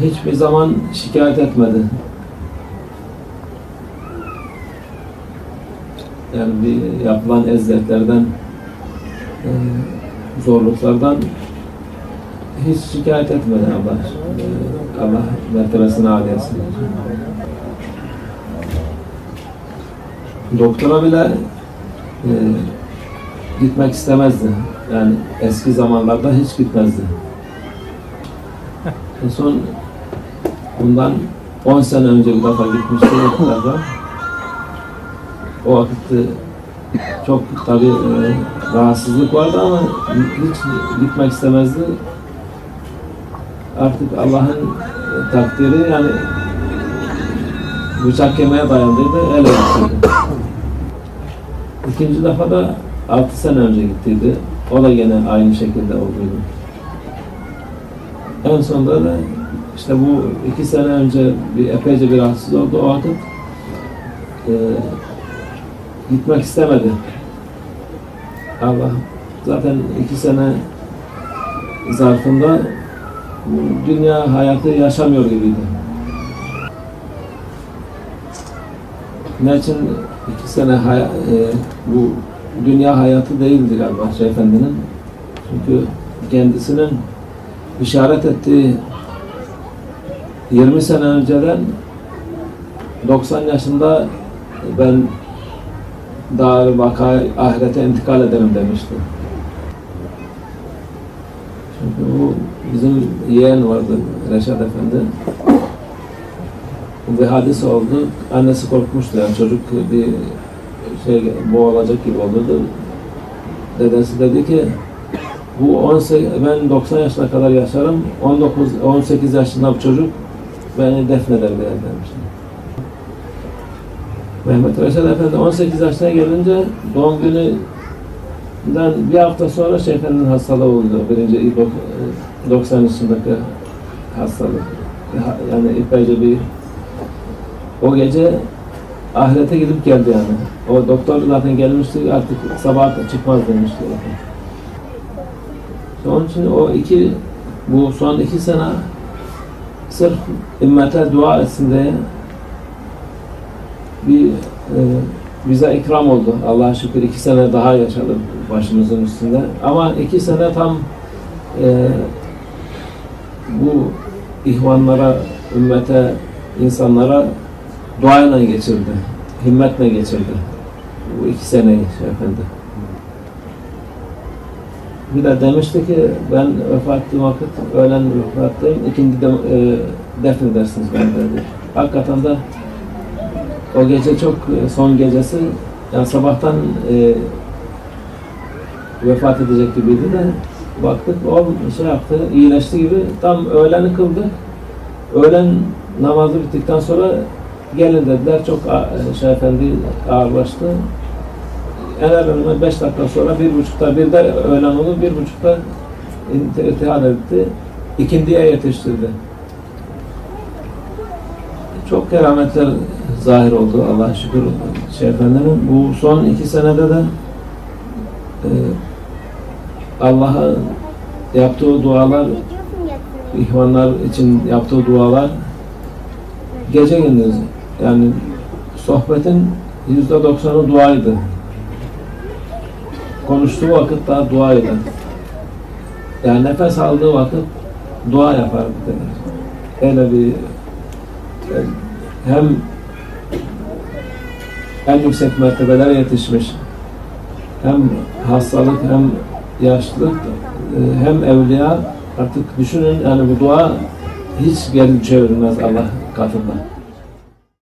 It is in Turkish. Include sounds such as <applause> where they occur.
hiçbir zaman şikayet etmedi. Yani bir yapılan eziyetlerden, e, zorluklardan hiç şikayet etmedi Allah. E, Allah mertebesini âli etsin. Doktora bile e, gitmek istemezdi. Yani eski zamanlarda hiç gitmezdi. <laughs> En son bundan 10 sene önce bir defa gitmişti doktora. O vakitte çok tabi rahatsızlık vardı ama hiç gitmek istemezdi. Artık Allah'ın takdiri yani bıçak yemeye dayandıydı, öyle gittiydi. İkinci defa da 6 sene önce gittiydi. O da gene aynı şekilde olduydu. En sonunda da işte bu iki sene önce bir epeyce bir rahatsız oldu. O vakit e, gitmek istemedi. Allah zaten iki sene zarfında dünya hayatı yaşamıyor gibiydi. Ne için iki sene e, bu dünya hayatı değildi galiba Şeyh Efendi'nin. Çünkü kendisinin işaret ettiği 20 sene önceden 90 yaşında ben dar vaka ahirete intikal ederim demişti. Çünkü bu bizim yeğen vardı Reşat Efendi. Bir hadis oldu. Annesi korkmuştu yani çocuk bir şey boğulacak gibi oldu. Dedesi dedi ki bu 18, ben 90 yaşına kadar yaşarım. 19 18 yaşında bir çocuk beni defneder diye demişti. Mehmet Reşat Efendi 18 yaşına gelince doğum gününden bir hafta sonra Efendi'nin hastalığı oldu. Birinci ilk dok- 90 yaşındaki hastalık. Yani epeyce bir o gece ahirete gidip geldi yani. O doktor zaten gelmişti artık sabah çıkmaz demişti. Onun için o iki bu son iki sene sırf ümmete dua etsin diye bir e, bize ikram oldu. Allah'a şükür iki sene daha yaşadık başımızın üstünde. Ama iki sene tam e, bu ihvanlara, ümmete, insanlara duayla geçirdi. Himmetle geçirdi. Bu iki seneyi şey efendi. Bir de demişti ki ben vefat ettiğim vakit öğlen vefattayım. İkindi de e, defnedersiniz ben dedi. Hakikaten de o gece çok e, son gecesi yani sabahtan e, vefat edecek gibiydi de baktık o şey yaptı iyileşti gibi tam öğleni kıldık. Öğlen namazı bittikten sonra gelin dediler çok a- şey efendi ağırlaştı. En azından beş dakika sonra bir buçukta bir de öğlen oldu bir buçukta inti- irtihal etti. İkindiye yetiştirdi. Çok kerametler zahir oldu Allah'a şükür şey efendinin. Bu son iki senede de e, Allah'a yaptığı dualar ihvanlar için yaptığı dualar gece gündüz yani sohbetin yüzde doksanı duaydı. Konuştuğu vakit daha duaydı. Yani nefes aldığı vakit dua yapardı. Öyle bir e, hem en yüksek mertebelere yetişmiş hem hastalık hem yaşlılık e, hem evliya artık düşünün yani bu dua hiç geri çevrilmez Allah katında.